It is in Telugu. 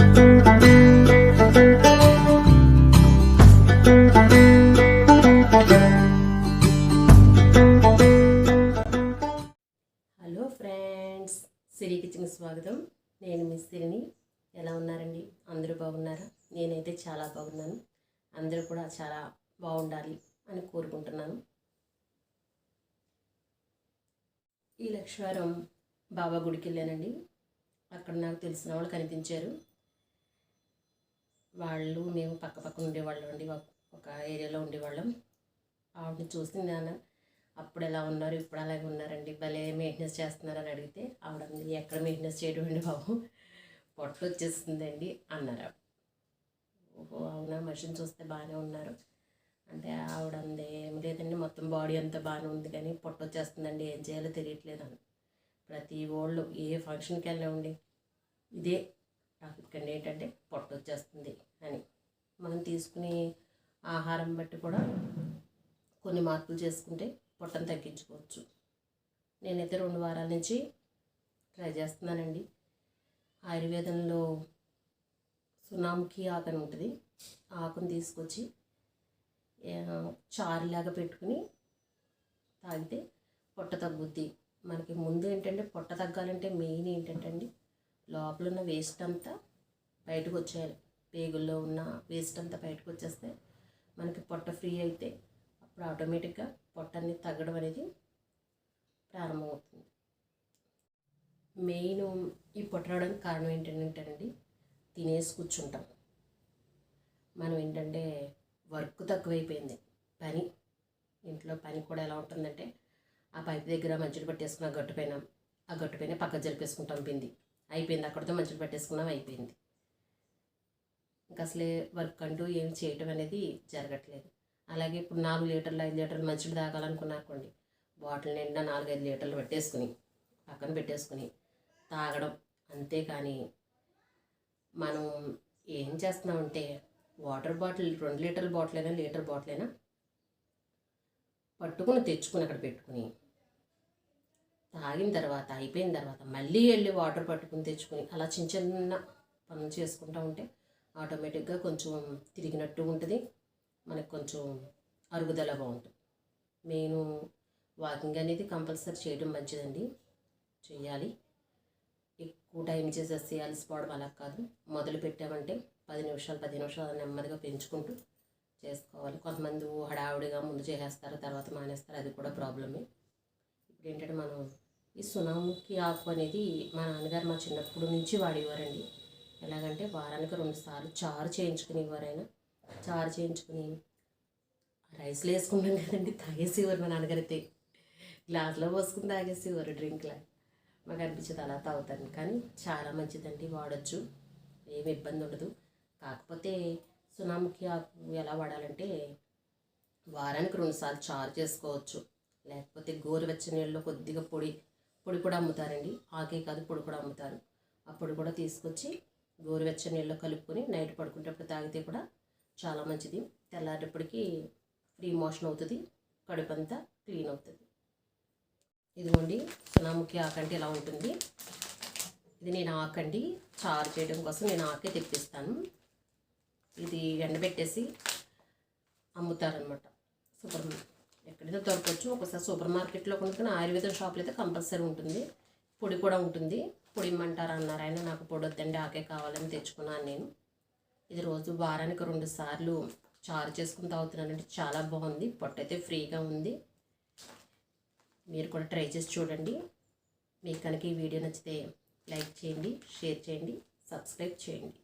హలో ఫ్రెండ్స్ సిరి కిచెన్ స్వాగతం. నేను మీ సిరిని. ఎలా ఉన్నారండి? అందరూ బాగున్నారా? నేనైతే చాలా బాగున్నాను. అందరూ కూడా చాలా బాగుండాలి అని కోరుకుంటున్నాను. ఈ లక్షవారం బాబా గుడికి వెళ్ళానండి అక్కడ నాకు తెలిసిన వాళ్ళు కనిపించారు. వాళ్ళు మేము పక్క పక్కన ఉండేవాళ్ళం అండి ఒక- ఏరియాలో ఉండేవాళ్ళం. ఆవిడని చూసి నేను అప్పుడు ఎలా ఉన్నారు? ఇప్పుడు అలాగే ఉన్నారండి. భలే మెయింటెనెన్స్ చేస్తున్నారని అడిగితే ఆవిడ ఎక్కడ మెయింటెనెన్స్ చేయడం అండి బాబు? పొట్టలు వచ్చేస్తుందండి అన్నారు ఓహో అవునా? మనిషిని చూస్తే బాగానే ఉన్నారు. అంటే ఆవిడ అంది ఏం లేదండి మొత్తం బాడీ అంతా బాగానే ఉంది కానీ పొట్ట వచ్చేస్తుందండి ఏం చేయాలో తెలియట్లేదు అని ప్రతి ఓళ్ళు ఏ ఫంక్షన్కి వెళ్ళామండి ఇదే టాపిక్ అండి ఏంటంటే పొట్ట వచ్చేస్తుంది అని. మనం తీసుకునే ఆహారం బట్టి కూడా కొన్ని మార్పులు చేసుకుంటే పొట్టను తగ్గించుకోవచ్చు. నేనైతే రెండు వారాల నుంచి ట్రై చేస్తున్నానండి. ఆయుర్వేదంలో సునాముఖి ఆకని ఉంటుంది. ఆకును తీసుకొచ్చి చారులాగా పెట్టుకుని తాగితే పొట్ట తగ్గుద్ది. మనకి ముందు ఏంటంటే పొట్ట తగ్గాలంటే మెయిన్ ఏంటంటే అండి లోపల ఉన్న వేస్ట్ అంతా బయటకు వచ్చేయాలి పేగుల్లో ఉన్న వేస్ట్ అంతా బయటకు వచ్చేస్తే మనకి పొట్ట ఫ్రీ అయితే అప్పుడు ఆటోమేటిక్గా పొట్ట అనేది తగ్గడం అనేది ప్రారంభమవుతుంది. మెయిన్ ఈ పొట్ట రావడానికి కారణం ఏంటంటేనండి తినేసి కూర్చుంటాం. మనం ఏంటంటే వర్క్ తక్కువైపోయింది. పని ఇంట్లో పని కూడా ఎలా ఉంటుందంటే ఆ పైపు దగ్గర మంచులు పట్టేసుకున్న ఆ ఆ గట్టుపైన పక్క జరిపేసుకుంటాం పిండి. అయిపోయింది. అక్కడితో మంచులు పట్టేసుకున్నాం అయిపోయింది. ఇంకా అసలే వర్క్ అంటూ ఏం చేయటం అనేది జరగట్లేదు. అలాగే ఇప్పుడు నాలుగు లీటర్లు ఐదు లీటర్లు మంచిలు తాగాలనుకున్నాకోండి బాటిల్ నిండా నాలుగు ఐదు లీటర్లు పెట్టేసుకుని పక్కన పెట్టేసుకుని తాగడం అంతేకాని మనం ఏం చేస్తున్నామంటే వాటర్ బాటిల్ రెండు లీటర్ల బాటిల్ అయినా లీటర్ బాటిల్ అయినా పట్టుకుని తెచ్చుకుని అక్కడ పెట్టుకుని తాగిన తర్వాత అయిపోయిన తర్వాత మళ్ళీ వెళ్ళి వాటర్ పట్టుకుని తెచ్చుకుని అలా చిన్న చిన్న పనులు చేసుకుంటూ ఉంటే ఆటోమేటిక్గా కొంచెం తిరిగినట్టు ఉంటుంది. మనకు కొంచెం అరుగుదల బాగుంటుంది. నేను వాకింగ్ అనేది కంపల్సరీ చేయడం మంచిదండి. చేయాలి ఎక్కువ టైం చేసేసి అలసిపోవడం అలా కాదు. మొదలు పెట్టామంటే పది నిమిషాలు పది నిమిషాలు నెమ్మదిగా పెంచుకుంటూ చేసుకోవాలి. కొంతమంది హడావుడిగా ముందు చేసేస్తారు తర్వాత మానేస్తారు. అది కూడా ప్రాబ్లమే. ఇప్పుడు ఏంటంటే మనం ఈ సునాముఖి ఆకు అనేది మా నాన్నగారు మా చిన్నప్పటి నుంచి వాడేవారండి. ఎలాగంటే వారానికి రెండుసార్లు చారు చేయించుకుని ఆయన చారు చేయించుకుని రైస్లో వేసుకుంటాం కదండి తాగేసేవారు మా నాన్నగారు అయితే గ్లాస్లో పోసుకుని తాగేసేవారు డ్రింక్లా. మాకు అనిపించేది అలా తాగుతాను. కానీ చాలా మంచిదండి వాడచ్చు. ఏమి ఇబ్బంది ఉండదు. కాకపోతే సునాముఖి ఆకు ఎలా వాడాలంటే వారానికి రెండుసార్లు చారు చేసుకోవచ్చు. లేకపోతే గోరువెచ్చని నీళ్ళలో కొద్దిగా పొడి పొడి కూడా అమ్ముతారండి. ఆకే కాదు పొడి కూడా అమ్ముతారు. ఆ పొడి కూడా తీసుకొచ్చి గోరువెచ్చని నీళ్ళలో కలుపుకొని నైట్ పడుకునేటప్పుడు తాగితే కూడా చాలా మంచిది. తెల్లారేపటికి ఫ్రీ మోషన్ అవుతుంది కడుపు అంతా క్లీన్ అవుతుంది. ఇదిగోండి సునాముఖి ఆకంటే ఇలా ఉంటుంది. ఇది నేను ఆకండి చారు చేయడం కోసం నేను ఆకే తెప్పిస్తాను. ఇది ఎండబెట్టేసి అమ్ముతారనమాట సూపర్ ఎక్కడైతే దొరకవచ్చు ఒకసారి సూపర్ మార్కెట్లో కొనుక్కుని ఆయుర్వేదం షాప్లో అయితే కంపల్సరీ ఉంటుంది. పొడి కూడా ఉంటుంది. పొడి ఇమ్మంటారు అన్నారు ఆయన. నాకు పొడి వద్దండి ఆకే కావాలని తెచ్చుకున్నాను నేను. ఇది రోజు వారానికి రెండు సార్లు చారు చేసుకుని తాగుతున్నానంటే చాలా బాగుంది. పొట్ట అయితే ఫ్రీగా ఉంది. మీరు కూడా ట్రై చేసి చూడండి. మీకు కనుక ఈ వీడియో నచ్చితే లైక్ చేయండి షేర్ చేయండి సబ్స్క్రైబ్ చేయండి.